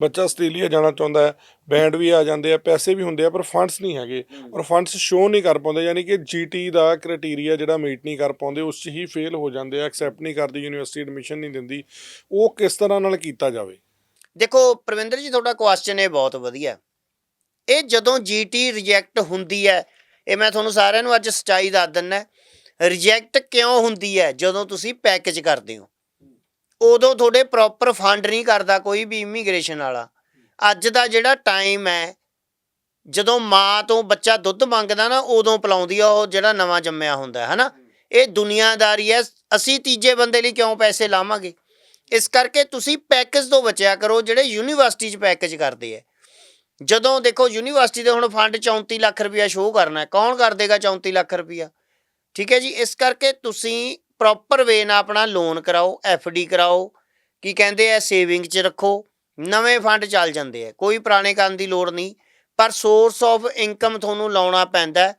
ਬੱਚਾ ਆਸਟ੍ਰੇਲੀਆ ਜਾਣਾ ਚਾਹੁੰਦਾ ਹੈ ਬੈਂਡ ਵੀ ਆ ਜਾਂਦੇ ਆ ਪੈਸੇ ਵੀ ਹੁੰਦੇ ਆ ਪਰ ਫੰਡਸ ਨਹੀਂ ਹੈਗੇ। ਔਰ ਫੰਡਸ ਸ਼ੋ ਨਹੀਂ ਕਰ ਪਾਉਂਦੇ ਯਾਨੀ ਕਿ ਜੀਟੀ ਦਾ ਕ੍ਰਾਈਟੇਰੀਆ ਜਿਹੜਾ ਮੀਟ ਨਹੀਂ ਕਰ ਪਾਉਂਦੇ ਉਸ 'ਚ ਹੀ ਫੇਲ ਹੋ ਜਾਂਦੇ ਆ ਐਕਸੈਪਟ ਨਹੀਂ ਕਰਦੀ ਯੂਨੀਵਰਸਿਟੀ ਐਡਮਿਸ਼ਨ ਨਹੀਂ ਦਿੰਦੀ। ਉਹ ਕਿਸ ਤਰ੍ਹਾਂ ਨਾਲ ਕੀਤਾ ਜਾਵੇ? ਦੇਖੋ ਪ੍ਰਵਿੰਦਰ ਜੀ ਤੁਹਾਡਾ ਕੁਐਸਚਨ ਇਹ ਬਹੁਤ ਵਧੀਆ। ਇਹ ਜਦੋਂ ਜੀਟੀ ਰਿਜੈਕਟ ਹੁੰਦੀ ਹੈ ਇਹ ਮੈਂ ਤੁਹਾਨੂੰ ਸਾਰਿਆਂ ਨੂੰ ਅੱਜ ਸਚਾਈ ਦੱਸ ਦਿੰਨਾ ਰਿਜੈਕਟ ਕਿਉਂ ਹੁੰਦੀ ਹੈ? ਜਦੋਂ ਤੁਸੀਂ ਪੈਕੇਜ ਕਰਦੇ ਹੋ। ਉਦੋਂ ਤੁਹਾਡੇ ਪ੍ਰੋਪਰ ਫੰਡ ਨਹੀਂ ਕਰਦਾ ਕੋਈ ਵੀ ਇਮੀਗ੍ਰੇਸ਼ਨ ਵਾਲਾ। ਅੱਜ ਦਾ ਜਿਹੜਾ ਟਾਈਮ ਹੈ, ਜਦੋਂ ਮਾਂ ਤੋਂ ਬੱਚਾ ਦੁੱਧ ਮੰਗਦਾ ਨਾ, ਉਦੋਂ ਪਿਲਾਉਂਦੀ ਆ ਉਹ ਜਿਹੜਾ ਨਵਾਂ ਜੰਮਿਆ ਹੁੰਦਾ ਹੈ ਹਨਾ? ਇਹ ਦੁਨੀਆਦਾਰੀ ਹੈ, ਅਸੀਂ ਤੀਜੇ ਬੰਦੇ ਲਈ ਕਿਉਂ ਪੈਸੇ ਲਾਵਾਂਗੇ? ਇਸ ਕਰਕੇ ਤੁਸੀਂ ਪੈਕੇਜ ਤੋਂ ਬਚਿਆ ਕਰੋ, ਜਿਹੜੇ ਯੂਨੀਵਰਸਿਟੀ 'ਚ ਪੈਕੇਜ ਕਰਦੇ ਆ। ਜਦੋਂ ਦੇਖੋ ਯੂਨੀਵਰਸਿਟੀ ਦੇ ਹੁਣ ਫੰਡ 34 ਲੱਖ ਰੁਪਇਆ ਸ਼ੋਅ ਕਰਨਾ ਹੈ, ਕੌਣ ਕਰ ਦੇਗਾ 34 ਲੱਖ ਰੁਪਇਆ? ਠੀਕ ਹੈ ਜੀ, ਇਸ ਕਰਕੇ ਤੁਸੀਂ ਪ੍ਰੋਪਰ ਵੇ ਨਾਲ ਆਪਣਾ ਲੋਨ ਕਰਾਓ ਡੀ ਕਰਾਓ, ਕੀ ਕਹਿੰਦੇ ਆ ਸੇਵਿੰਗ 'ਚ ਰੱਖੋ, ਨਵੇਂ ਫੰਡ ਚੱਲ ਜਾਂਦੇ ਆ, ਕੋਈ ਪੁਰਾਣੇ ਕਰਨ ਦੀ ਲੋੜ ਨਹੀਂ, ਪਰ ਸੋਰਸ ਆਫ ਇਨਕਮ ਤੁਹਾਨੂੰ ਲਾਉਣਾ ਪੈਂਦਾ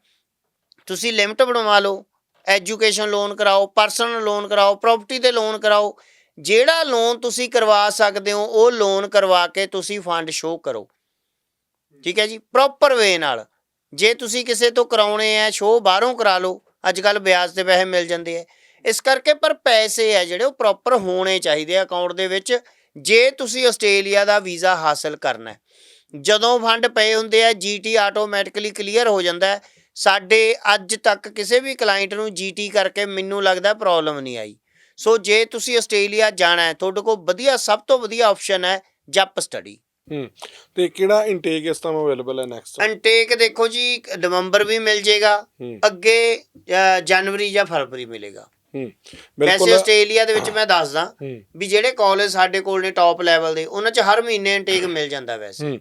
ਤੁਸੀਂ ਲਿਮਟ ਬਣਵਾ ਲਓ ਐਜੂਕੇਸ਼ਨ ਲੋਨ ਕਰਾਓ ਪਰਸਨਲ ਲੋਨ ਕਰਾਓ ਪ੍ਰਾਪਰਟੀ ਤੇ ਲੋਨ ਕਰਾਓ, ਜਿਹੜਾ ਲੋਨ ਤੁਸੀਂ ਕਰਵਾ ਸਕਦੇ ਹੋ, ਉਹ ਲੋਨ ਕਰਵਾ ਕੇ ਤੁਸੀਂ ਫੰਡ ਸ਼ੋਅ ਕਰੋ। ਠੀਕ ਹੈ ਜੀ ਪ੍ਰੋਪਰ ਵੇ ਨਾਲ, ਜੇ ਤੁਸੀਂ ਕਿਸੇ ਤੋਂ ਕਰਾਉਣੇ ਆ ਸ਼ੋਅ ਬਾਹਰੋਂ ਕਰਾ ਲਓ, ਅੱਜ ਕੱਲ ਵਿਆਜ ਤੇ ਪੈਸੇ ਮਿਲ ਜਾਂਦੇ ਆ। ਇਸ ਕਰਕੇ ਪਰ ਪੈਸੇ ਆ ਜਿਹੜੇ ਉਹ ਪ੍ਰੋਪਰ ਹੋਣੇ ਚਾਹੀਦੇ ਆ ਅਕਾਊਂਟ ਦੇ ਵਿੱਚ ਜੇ ਤੁਸੀਂ ਆਸਟ੍ਰੇਲੀਆ ਦਾ ਵੀਜ਼ਾ ਹਾਸਲ ਕਰਨਾ ਹੈ। ਜਦੋਂ ਫੰਡ ਪਏ ਹੁੰਦੇ ਆ ਜੀਟੀ ਆਟੋਮੈਟਿਕਲੀ ਕਲੀਅਰ ਹੋ ਜਾਂਦਾ ਸਾਡੇ ਅੱਜ ਤੱਕ ਕਿਸੇ ਵੀ ਕਲਾਇੰਟ ਨੂੰ ਜੀਟੀ ਕਰਕੇ ਮੈਨੂੰ ਲੱਗਦਾ ਪ੍ਰੋਬਲਮ ਨਹੀਂ ਆਈ। ਸੋ ਜੇ ਤੁਸੀਂ ਆਸਟ੍ਰੇਲੀਆ ਜਾਣਾ ਹੈ ਤੁਹਾਡੇ ਕੋਲ ਵਧੀਆ ਸਭ ਤੋਂ ਵਧੀਆ ਆਪਸ਼ਨ ਹੈ ਜੱਪ ਸਟੱਡੀ ਹੂੰ ਤੇ ਕਿਹੜਾ ਇਨਟੇਕ ਇਸ ਟਾਈਮ ਅਵੇਲੇਬਲ ਹੈ ਨੈਕਸਟ ਅਨਟੇਕ ਦੇਖੋ ਜੀ ਨਵੰਬਰ ਵੀ ਮਿਲ ਜੇਗਾ ਅੱਗੇ ਜਨਵਰੀ ਜਾਂ ਫਰਵਰੀ ਮਿਲੇਗਾ। ਹੂੰ। ਵੈਸੇ ਆਸਟ੍ਰੇਲੀਆ ਦੇ ਵਿੱਚ ਮੈਂ ਦੱਸਦਾ ਵੀ ਜਿਹੜੇ ਕਾਲਜ ਸਾਡੇ ਕੋਲ ਨੇ ਟੌਪ ਲੈਵਲ ਦੇ ਉਹਨਾਂ 'ਚ ਹਰ ਮਹੀਨੇ ਇਨਟੇਕ ਮਿਲ ਜਾਂਦਾ ਵੈਸੇ।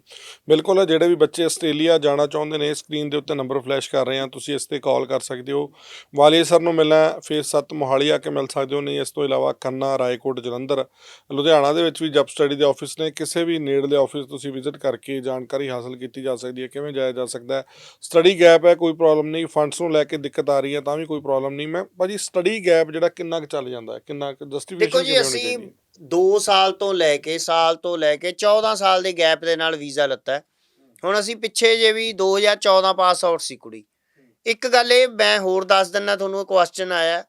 ਬਿਲਕੁਲ ਜਿਹੜੇ ਵੀ ਬੱਚੇ ਆਸਟ੍ਰੇਲੀਆ ਜਾਣਾ ਚਾਹੁੰਦੇ ਨੇ ਸਕਰੀਨ ਦੇ ਉੱਤੇ ਨੰਬਰ ਫਲੈਸ਼ ਕਰ ਰਹੇ ਹਾਂ ਤੁਸੀਂ ਇਸ ਤੇ ਕਾਲ ਕਰ ਸਕਦੇ ਹੋ। ਵਾਲੀਆ ਸਰ ਨੂੰ ਮਿਲਣਾ ਫੇਸ 7 ਮੋਹਾਲੀ ਆ ਕੇ ਮਿਲ ਸਕਦੇ ਹੋ ਨਹੀਂ ਇਸ ਤੋਂ ਇਲਾਵਾ ਖੰਨਾ ਰਾਏਕੋਟ ਜਲੰਧਰ। ਲੁਧਿਆਣਾ ਦੇ ਵਿੱਚ ਵੀ ਜਬ ਸਟੱਡੀ ਦੇ ਆਫਿਸ ਨੇ ਕਿਸੇ ਵੀ ਨੇੜਲੇ ਆਫਿਸ ਤੁਸੀਂ ਵਿਜ਼ਿਟ ਕਰਕੇ ਜਾਣਕਾਰੀ ਹਾਸਲ ਕੀਤੀ ਜਾ ਸਕਦੀ ਹੈ ਕਿਵੇਂ ਜਾਇਆ ਜਾ ਸਕਦਾ ਹੈ। ਸਟੱਡੀ ਗੈਪ ਹੈ ਕੋਈ ਪ੍ਰੋਬਲਮ ਨਹੀਂ ਫੰਡਸ ਨੂੰ ਲੈ ਕੇ ਦਿੱਕਤ ਆ ਰਹੀ ਹੈ ਤਾਂ ਵੀ ਕੋਈ ਪ੍ਰੋਬਲਮ ਨਹੀਂ ਮੈਂ ਭਾਜੀ ਸਟੱਡੀ ਗੈਪ ਜਿਹੜਾ ਕਿੰਨਾ ਕੁ ਚੱਲ ਜਾਂਦਾ ਹੈ ਕਿੰਨਾ ਕੁ ਜਸਟੀਫਿਕੇਸ਼ਨ ਦੇਖੋ ਜੀ ਅਸੀਂ 2 ਸਾਲ ਤੋਂ ਲੈ ਕੇ ਸਾਲ ਤੋਂ ਲੈ ਕੇ 14 ਸਾਲ ਦੇ ਗੈਪ ਦੇ ਨਾਲ ਵੀਜ਼ਾ ਲੱਤਾ। ਹੁਣ ਅਸੀਂ ਪਿੱਛੇ ਜੇ ਵੀ 2014 ਪਾਸ ਆਊਟ ਸੀ ਕੁੜੀ। ਇੱਕ ਗੱਲ ਇਹ ਮੈਂ ਹੋਰ ਦੱਸ ਦਿੰਨਾ ਤੁਹਾਨੂੰ ਕੁਐਸਚਨ ਆਇਆ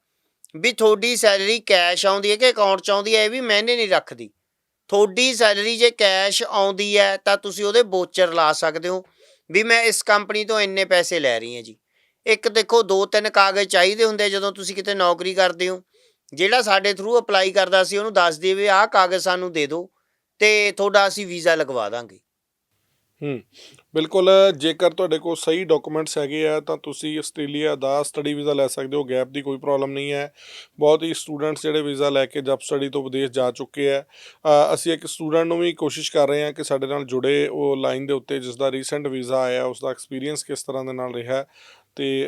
ਵੀ ਤੁਹਾਡੀ ਸੈਲਰੀ ਕੈਸ਼ ਆਉਂਦੀ ਹੈ ਕਿ ਅਕਾਊਂਟ 'ਚ ਆਉਂਦੀ ਹੈ? ਇਹ ਵੀ ਮੈਨੇ ਨਹੀਂ ਰੱਖਦੀ। ਤੁਹਾਡੀ ਸੈਲਰੀ ਜੇ ਕੈਸ਼ ਆਉਂਦੀ ਹੈ ਤਾਂ ਤੁਸੀਂ ਉਹਦੇ ਵੋਚਰ ਲਾ ਸਕਦੇ ਹੋ ਵੀ ਮੈਂ ਇਸ ਕੰਪਨੀ ਤੋਂ ਇੰਨੇ ਪੈਸੇ ਲੈ ਰਹੀ ਹਾਂ ਜੀ। ਇੱਕ ਦੇਖੋ, ਦੋ ਤਿੰਨ ਕਾਗਜ਼ ਚਾਹੀਦੇ ਹੁੰਦੇ ਜਦੋਂ ਤੁਸੀਂ ਕਿਤੇ ਨੌਕਰੀ ਕਰਦੇ ਹੋ। ਜਿਹੜਾ ਸਾਡੇ ਥਰੂ ਅਪਲਾਈ ਕਰਦਾ ਸੀ, ਉਹਨੂੰ ਦੱਸ ਦੇਵੇ, ਆਹ ਕਾਗਜ਼ ਸਾਨੂੰ ਦੇ ਦਿਓ ਤੇ ਤੁਹਾਡਾ ਅਸੀਂ ਵੀਜ਼ਾ ਲਗਵਾ ਦਾਂਗੇ। ਹੂੰ, ਬਿਲਕੁਲ, ਜੇਕਰ ਤੁਹਾਡੇ ਕੋਲ ਸਹੀ ਡਾਕੂਮੈਂਟਸ ਹੈਗੇ ਆ, ਤਾਂ ਤੁਸੀਂ ਆਸਟ੍ਰੇਲੀਆ ਦਾ ਸਟੱਡੀ ਵੀਜ਼ਾ ਲੈ ਸਕਦੇ ਹੋ ਗੈਪ ਦੀ ਕੋਈ ਪ੍ਰੋਬਲਮ ਨਹੀਂ ਹੈ। ਬਹੁਤ ਹੀ ਸਟੂਡੈਂਟਸ ਜਿਹੜੇ ਵੀਜ਼ਾ ਲੈ ਕੇ ਜਬ ਸਟੱਡੀ ਤੋਂ ਵਿਦੇਸ਼ ਜਾ ਚੁੱਕੇ ਆ। ਅਸੀਂ ਇੱਕ ਸਟੂਡੈਂਟ ਨੂੰ ਵੀ ਕੋਸ਼ਿਸ਼ ਕਰ ਰਹੇ ਹਾਂ ਕਿ ਸਾਡੇ ਨਾਲ ਜੁੜੇ ਉਹ ਲਾਈਨ ਦੇ ਉੱਤੇ ਜਿਸ ਦਾ ਰੀਸੈਂਟ ਵੀਜ਼ਾ ਆਇਆ ਉਸ ਦਾ ਐਕਸਪੀਰੀਅੰਸ ਕਿਸ ਤਰ੍ਹਾਂ ਦੇ ਨਾਲ ਰਿਹਾ। ਤੇ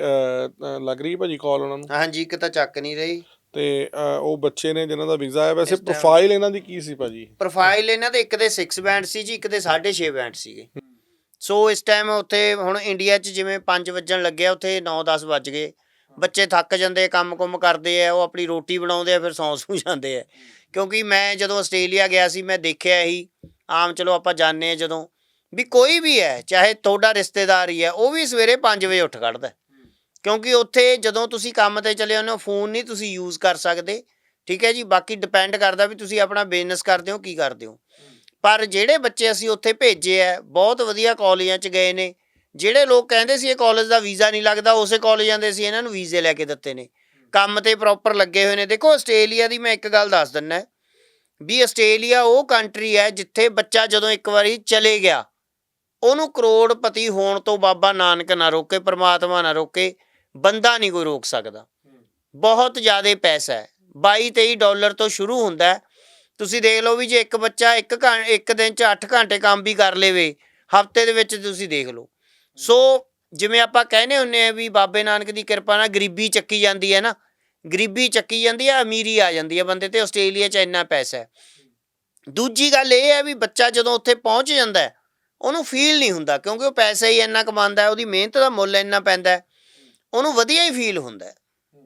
ਲੱਗ ਰਹੀ ਭਾਜੀ ਕਾਲ ਉਹਨਾਂ ਨੂੰ? ਹਾਂਜੀ ਇੱਕ ਤਾਂ ਚੱਕ ਨਹੀਂ ਰਹੀ। ਤੇ ਉਹ ਬੱਚੇ ਨੇ ਜਿਨ੍ਹਾਂ ਦਾ ਵੀਜ਼ਾ ਆਇਆ ਵੈਸੇ ਪ੍ਰੋਫਾਈਲ ਇਹਨਾਂ ਦੀ ਕੀ ਸੀ ਭਾਜੀ? ਪ੍ਰੋਫਾਈਲ ਇਹਨਾਂ ਦੇ ਇੱਕ ਦੇ 6 ਬੈਂਡ ਸੀ ਜੀ ਇੱਕ ਦੇ 6.5 ਬੈਂਡ ਸੀਗੇ। ਸੋ ਇਸ ਟਾਈਮ ਉੱਥੇ ਹੁਣ ਇੰਡੀਆ 'ਚ ਜਿਵੇਂ 5 ਵੱਜਣ ਲੱਗਿਆ ਉੱਥੇ 9-10 ਵੱਜ ਗਏ। ਬੱਚੇ ਥੱਕ ਜਾਂਦੇ ਕੰਮ-ਕੁਮ ਕਰਦੇ ਆ ਉਹ ਆਪਣੀ ਰੋਟੀ ਬਣਾਉਂਦੇ ਆ ਫਿਰ ਸੌਂ ਸੂ ਜਾਂਦੇ ਆ। ਕਿਉਂਕਿ ਮੈਂ ਜਦੋਂ ਆਸਟ੍ਰੇਲੀਆ ਗਿਆ ਸੀ ਮੈਂ ਦੇਖਿਆ ਹੀ ਆਮ ਚਲੋ ਆਪਾਂ ਜਾਣਦੇ ਆ ਜਦੋਂ। ਵੀ ਕੋਈ ਵੀ ਹੈ ਚਾਹੇ ਤੁਹਾਡਾ ਰਿਸ਼ਤੇਦਾਰ ਹੀ ਹੈ ਉਹ ਵੀ ਸਵੇਰੇ 5 ਵਜੇ ਉੱਠ ਖੜਦਾ ਹੈ। ਕਿਉਂਕਿ ਉੱਥੇ ਜਦੋਂ ਤੁਸੀਂ ਕੰਮ ਤੇ ਚਲੇ ਜਾਂਦੇ ਹੋ, ਫੋਨ ਨਹੀਂ ਤੁਸੀਂ ਯੂਜ਼ ਕਰ ਸਕਦੇ। ਠੀਕ ਹੈ ਜੀ? ਬਾਕੀ ਡਿਪੈਂਡ ਕਰਦਾ ਵੀ ਤੁਸੀਂ ਆਪਣਾ ਬਿਜ਼ਨਸ ਕਰਦੇ ਹੋ, ਕੀ ਕਰਦੇ ਹੋ। ਪਰ ਜਿਹੜੇ ਬੱਚੇ ਅਸੀਂ ਉੱਥੇ ਭੇਜੇ ਆ ਬਹੁਤ ਵਧੀਆ ਕਾਲਜਾਂ 'ਚ ਗਏ ਨੇ। ਜਿਹੜੇ ਲੋਕ ਕਹਿੰਦੇ ਸੀ ਇਹ ਕਾਲਜ ਦਾ ਵੀਜ਼ਾ ਨਹੀਂ ਲੱਗਦਾ, ਉਸੇ ਕਾਲਜ ਦੇ ਸੀ ਇਹਨਾਂ ਨੂੰ ਵੀਜ਼ੇ ਲੈ ਕੇ ਦਿੱਤੇ ਨੇ। ਕੰਮ ਤੇ ਪ੍ਰੋਪਰ ਲੱਗੇ ਹੋਏ ਨੇ। ਦੇਖੋ, ਆਸਟ੍ਰੇਲੀਆ ਦੀ ਮੈਂ ਇੱਕ ਗੱਲ ਦੱਸ ਦਿੰਨਾ ਵੀ ਆਸਟ੍ਰੇਲੀਆ ਉਹ ਕੰਟਰੀ ਹੈ ਜਿੱਥੇ ਬੱਚਾ ਜਦੋਂ ਇੱਕ ਵਾਰੀ ਚਲੇ ਗਿਆ, ਉਹਨੂੰ ਕਰੋੜਪਤੀ ਹੋਣ ਤੋਂ ਬਾਬਾ ਨਾਨਕ ਨਾ ਰੋਕੇ, ਪ੍ਰਮਾਤਮਾ ਨਾ ਰੋਕੇ। ਬੰਦਾ ਨਹੀਂ ਕੋਈ ਰੋਕ ਸਕਦਾ। ਬਹੁਤ ਜ਼ਿਆਦਾ ਪੈਸਾ ਹੈ। 22 23 ਡਾਲਰ ਤੋਂ ਸ਼ੁਰੂ ਹੁੰਦਾ ਤੁਸੀਂ ਦੇਖ ਲਓ ਵੀ ਜੇ ਇੱਕ ਬੱਚਾ ਇੱਕ ਘੰ, ਇੱਕ ਦਿਨ ਚ 8 ਘੰਟੇ ਕੰਮ ਵੀ ਕਰ ਲੇਵੇ, ਹਫ਼ਤੇ ਦੇ ਵਿੱਚ ਤੁਸੀਂ ਦੇਖ ਲਓ। ਸੋ ਜਿਵੇਂ ਆਪਾਂ ਕਹਿੰਦੇ ਹੁੰਨੇ ਆ ਵੀ ਬਾਬੇ ਨਾਨਕ ਦੀ ਕਿਰਪਾ ਨਾਲ ਗਰੀਬੀ ਚੱਕੀ ਜਾਂਦੀ ਹੈ ਨਾ। ਗਰੀਬੀ ਚੱਕੀ ਜਾਂਦੀ ਹੈ, ਅਮੀਰੀ ਆ ਜਾਂਦੀ ਹੈ ਬੰਦੇ ਤੇ, ਆਸਟ੍ਰੇਲੀਆ 'ਚ ਇੰਨਾ ਪੈਸਾ ਹੈ। ਦੂਜੀ ਗੱਲ ਇਹ ਹੈ ਵੀ ਬੱਚਾ ਜਦੋਂ ਉੱਥੇ ਪਹੁੰਚ ਜਾਂਦਾ ਉਹਨੂੰ ਫੀਲ ਨਹੀਂ ਹੁੰਦਾ ਕਿਉਂਕਿ ਉਹ ਪੈਸਾ ਹੀ ਇੰਨਾ ਕਮਾਉਂਦਾ ਉਹਦੀ ਮਿਹਨਤ ਦਾ ਮੁੱਲ ਇੰਨਾ ਪੈਂਦਾ ਉਹਨੂੰ ਵਧੀਆ ਹੀ ਫੀਲ ਹੁੰਦਾ